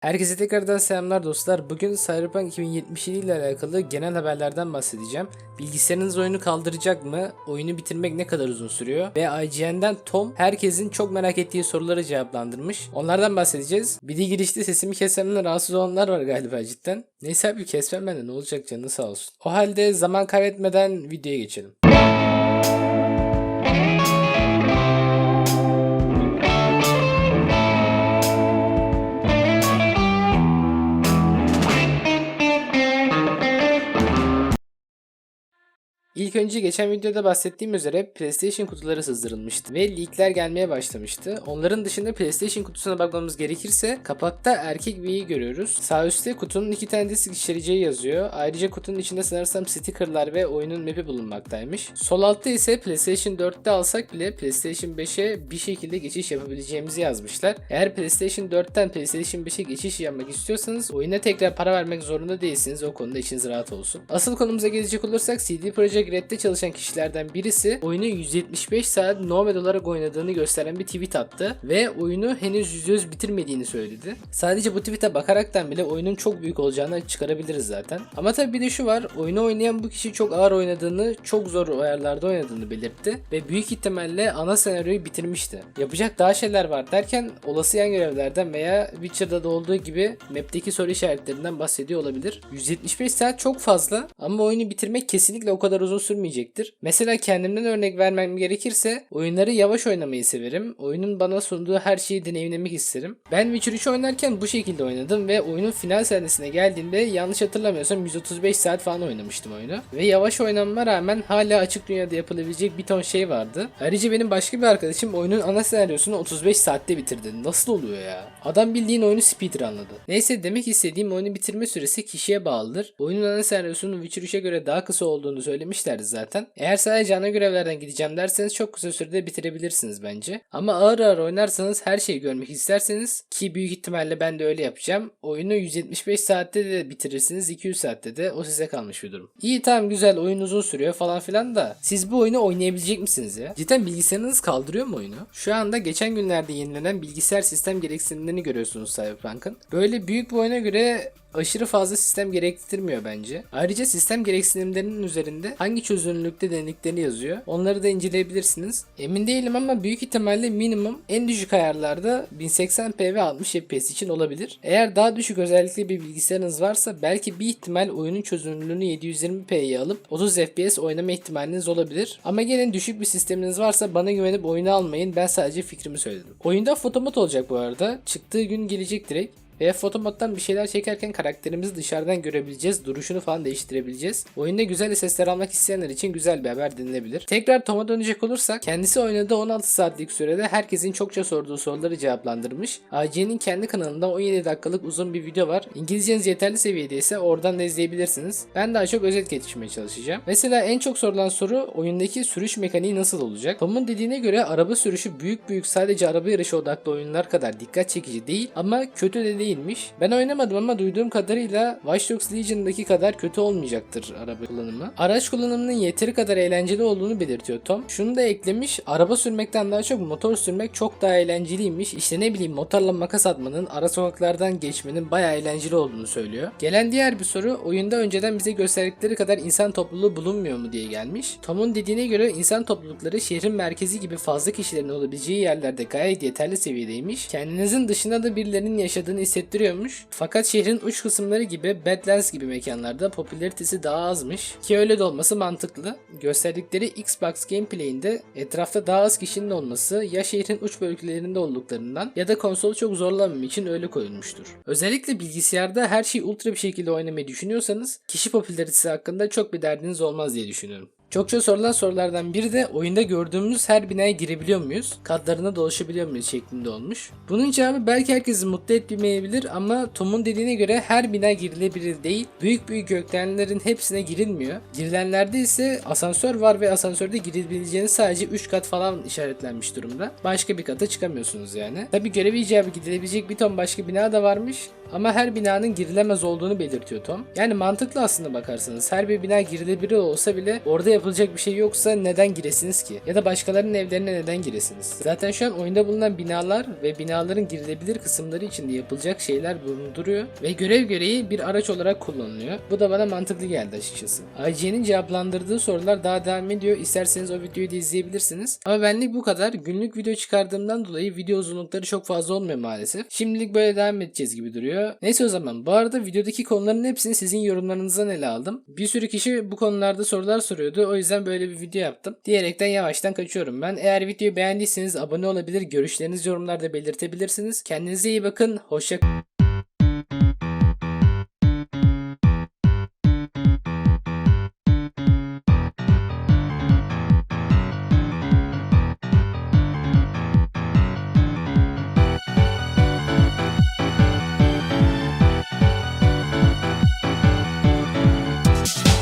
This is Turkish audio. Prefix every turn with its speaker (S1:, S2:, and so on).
S1: Herkese tekrardan selamlar dostlar. Bugün Cyberpunk 2077 ile alakalı genel haberlerden bahsedeceğim. Bilgisayarınız oyunu kaldıracak mı? Oyunu bitirmek ne kadar uzun sürüyor? Ve IGN'den Tom herkesin çok merak ettiği soruları cevaplandırmış. Onlardan bahsedeceğiz. Bir de girişte sesimi kesmemden rahatsız olanlar var galiba cidden. Neyse abi kesmem ben de ne olacak canı sağ olsun. O halde zaman kaybetmeden videoya geçelim. İlk önce geçen videoda bahsettiğim üzere PlayStation kutuları sızdırılmıştı ve leakler gelmeye başlamıştı. Onların dışında PlayStation kutusuna bakmamız gerekirse kapakta erkek V'yi görüyoruz. Sağ üstte kutunun iki tane disk içereceği yazıyor. Ayrıca kutunun içinde sanırsam stickerlar ve oyunun map'i bulunmaktaymış. Sol altta ise PlayStation 4'te alsak bile PlayStation 5'e bir şekilde geçiş yapabileceğimizi yazmışlar. Eğer PlayStation 4'ten PlayStation 5'e geçiş yapmak istiyorsanız oyuna tekrar para vermek zorunda değilsiniz. O konuda içiniz rahat olsun. Asıl konumuza gelecek olursak CD Projekt Red'de çalışan kişilerden birisi oyunu 175 saat nomad olarak oynadığını gösteren bir tweet attı ve oyunu henüz %100 bitirmediğini söyledi. Sadece bu tweet'e bakaraktan bile oyunun çok büyük olacağını çıkarabiliriz zaten. Ama tabii bir de şu var, oyunu oynayan bu kişi çok ağır oynadığını, çok zor ayarlarda oynadığını belirtti ve büyük ihtimalle ana senaryoyu bitirmişti. Yapacak daha şeyler var derken olası yan görevlerden veya Witcher'da da olduğu gibi map'teki soru işaretlerinden bahsediyor olabilir. 175 saat çok fazla ama oyunu bitirmek kesinlikle o kadar uzun sürmeyecektir. Mesela kendimden örnek vermem gerekirse oyunları yavaş oynamayı severim. Oyunun bana sunduğu her şeyi deneyimlemek isterim. Ben Witcher 3 oynarken bu şekilde oynadım ve oyunun final sahnesine geldiğimde yanlış hatırlamıyorsam 135 saat falan oynamıştım oyunu. Ve yavaş oynamama rağmen hala açık dünyada yapılabilecek bir ton şey vardı. Ayrıca benim başka bir arkadaşım oyunun ana senaryosunu 35 saatte bitirdi. Nasıl oluyor ya? Adam bildiğin oyunu speedrunladı. Neyse demek istediğim oyunu bitirme süresi kişiye bağlıdır. Oyunun ana senaryosunun Witcher 3'e göre daha kısa olduğunu söylemişlerdi zaten. Eğer sadece ana görevlerden gideceğim derseniz çok kısa sürede bitirebilirsiniz bence. Ama ağır ağır oynarsanız her şeyi görmek isterseniz ki büyük ihtimalle ben de öyle yapacağım. Oyunu 175 saatte de bitirirsiniz 200 saatte de o size kalmış bir durum. İyi tamam güzel oyun uzun sürüyor falan filan da siz bu oyunu oynayabilecek misiniz ya? Cidden bilgisayarınız kaldırıyor mu oyunu? Şu anda geçen günlerde yenilenen bilgisayar sistem gereksinimlerini görüyorsunuz Cyberpunk'ın. Böyle büyük bir oyuna göre aşırı fazla sistem gerektirmiyor bence. Ayrıca sistem gereksinimlerinin üzerinde hangi çözünürlükte denediklerini yazıyor. Onları da inceleyebilirsiniz. Emin değilim ama büyük ihtimalle minimum en düşük ayarlarda 1080p ve 60 fps için olabilir. Eğer daha düşük özellikli bir bilgisayarınız varsa belki bir ihtimal oyunun çözünürlüğünü 720p'ye alıp 30 fps oynama ihtimaliniz olabilir. Ama gene düşük bir sisteminiz varsa bana güvenip oyunu almayın. Ben sadece fikrimi söyledim. Oyunda fotomod olacak bu arada. Çıktığı gün gelecek direkt. Ve fotomoddan bir şeyler çekerken karakterimizi dışarıdan görebileceğiz. Duruşunu falan değiştirebileceğiz. Oyunda güzel sesler almak isteyenler için güzel bir haber denilebilir. Tekrar Tom'a dönecek olursak kendisi oynadığı 16 saatlik sürede herkesin çokça sorduğu soruları cevaplandırmış. AC'nin kendi kanalında 17 dakikalık uzun bir video var. İngilizceniz yeterli seviyedeyse oradan da izleyebilirsiniz. Ben daha çok özet geçmeye çalışacağım. Mesela en çok sorulan soru oyundaki sürüş mekaniği nasıl olacak? Tom'un dediğine göre araba sürüşü büyük büyük sadece araba yarışı odaklı oyunlar kadar dikkat çekici değil ama kötü de değil değilmiş. Ben oynamadım ama duyduğum kadarıyla Watch Dogs Legion'daki kadar kötü olmayacaktır araba kullanımı. Araç kullanımının yeteri kadar eğlenceli olduğunu belirtiyor Tom. Şunu da eklemiş. Araba sürmekten daha çok motor sürmek çok daha eğlenceliymiş. İşte ne bileyim motorla makas atmanın, ara sokaklardan geçmenin bayağı eğlenceli olduğunu söylüyor. Gelen diğer bir soru oyunda önceden bize gösterdikleri kadar insan topluluğu bulunmuyor mu diye gelmiş. Tom'un dediğine göre insan toplulukları şehrin merkezi gibi fazla kişilerin olabileceği yerlerde gayet yeterli seviyedeymiş. Kendinizin dışında da birilerinin yaşadığını hissettiğiniz hissettiriyormuş. Fakat şehrin uç kısımları gibi Badlands gibi mekanlarda popülaritesi daha azmış. Ki öyle de olması mantıklı. Gösterdikleri Xbox gameplay'inde etrafta daha az kişinin olması ya şehrin uç bölgelerinde olduklarından ya da konsolu çok zorlamam için öyle koyulmuştur. Özellikle bilgisayarda her şeyi ultra bir şekilde oynamayı düşünüyorsanız kişi popülaritesi hakkında çok bir derdiniz olmaz diye düşünüyorum. Çokça sorulan sorulardan biri de oyunda gördüğümüz her binaya girebiliyor muyuz? Katlarına dolaşabiliyor muyuz şeklinde olmuş. Bunun cevabı belki herkesi mutlu etmeyebilir ama Tom'un dediğine göre her bina girilebilir değil. Büyük büyük gökdelenlerin hepsine girilmiyor. Girilenlerde ise asansör var ve asansörde girebileceğiniz sadece 3 kat falan işaretlenmiş durumda. Başka bir kata çıkamıyorsunuz yani. Tabi görev icabı gidilebilecek bir ton başka bina da varmış. Ama her binanın girilemez olduğunu belirtiyor Tom. Yani mantıklı aslında bakarsanız. Her bir bina girilebilir olsa bile orada yapılacak bir şey yoksa neden giresiniz ki? Ya da başkalarının evlerine neden giresiniz? Zaten şu an oyunda bulunan binalar ve binaların girilebilir kısımları içinde yapılacak şeyler bulunduruyor ve görev gereği bir araç olarak kullanılıyor. Bu da bana mantıklı geldi açıkçası. IGN'in cevaplandırdığı sorular daha devam ediyor. İsterseniz o videoyu da izleyebilirsiniz. Ama benlik bu kadar. Günlük video çıkardığımdan dolayı video uzunlukları çok fazla olmuyor maalesef. Şimdilik böyle devam edeceğiz gibi duruyor. Neyse o zaman. Bu arada videodaki konuların hepsini sizin yorumlarınızdan ele aldım. Bir sürü kişi bu konularda sorular soruyordu. O yüzden böyle bir video yaptım. Diyerekten yavaştan kaçıyorum ben. Eğer videoyu beğendiyseniz abone olabilir, görüşlerinizi yorumlarda belirtebilirsiniz. Kendinize iyi bakın. Hoşça